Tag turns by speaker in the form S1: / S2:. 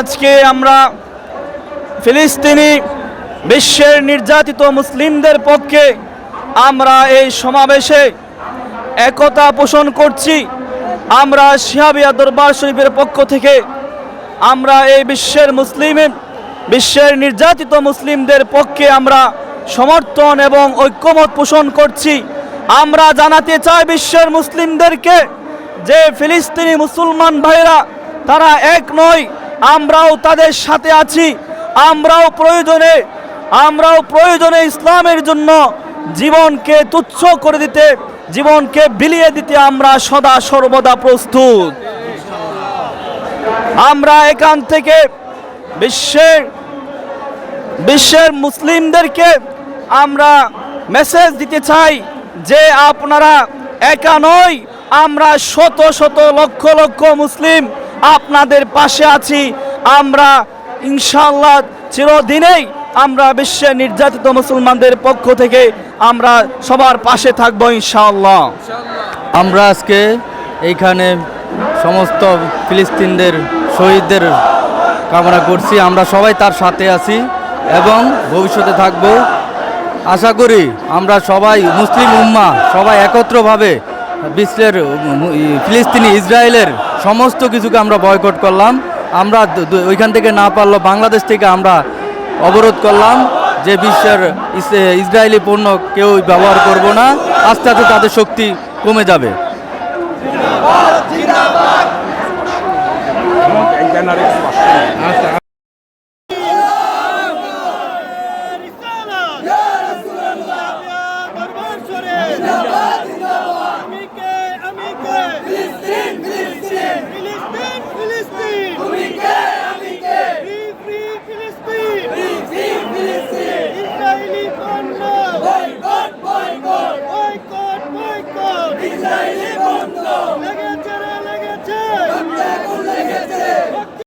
S1: আজকে আমরা ফিলিস্তিনি বিশ্বের নির্যাতিত মুসলিমদের পক্ষে আমরা এই সমাবেশে একতা পোষণ করছি। আমরা শিহাবিয়া দরবার শরীফের পক্ষ থেকে আমরা এই বিশ্বের মুসলিম বিশ্বের নির্যাতিত মুসলিমদের পক্ষে আমরা সমর্থন এবং ঐক্যমত পোষণ করছি। আমরা জানাতে চাই বিশ্বের মুসলিমদেরকে যে ফিলিস্তিনি মুসলমান ভাইরা তারা এক নয় আমরাও তাদের সাথে আছি। আমরাও প্রয়োজনে আমরাও প্রয়োজনে ইসলামের জন্য জীবনকে তুচ্ছ করে দিতে, জীবনকে বিলিয়ে দিতে আমরা সদা সর্বদা প্রস্তুত। আমরা এখান থেকে বিশ্বের বিশ্বের মুসলিমদেরকে আমরা মেসেজ দিতে চাই যে আপনারা একা নয় আমরা শত শত লক্ষ লক্ষ মুসলিম আপনাদের পাশে আছি। আমরা ইনশাআল্লাহ চিরদিনেই আমরা বিশ্বের নির্যাতিত মুসলমানদের পক্ষ থেকে আমরা সবার পাশে থাকব ইনশাল্লাহ
S2: আমরা আজকে এইখানে সমস্ত ফিলিস্তিনদের শহীদদের কামনা করছি। আমরা সবাই তার সাথে আছি এবং ভবিষ্যতে থাকব। আশা করি আমরা সবাই মুসলিম উম্মা সবাই একত্রভাবে বিশ্বের ফিলিস্তিনি ইসরায়েলের সমস্ত কিছুকে আমরা বয়কট করলাম। আমরা ওইখান থেকে না পারল বাংলাদেশ থেকে আমরা অবরোধ করলাম যে বিশ্বের ইসরায়েলি পণ্য কেউ ব্যবহার করব না। আস্তে আস্তে তাদের শক্তি কমে যাবে।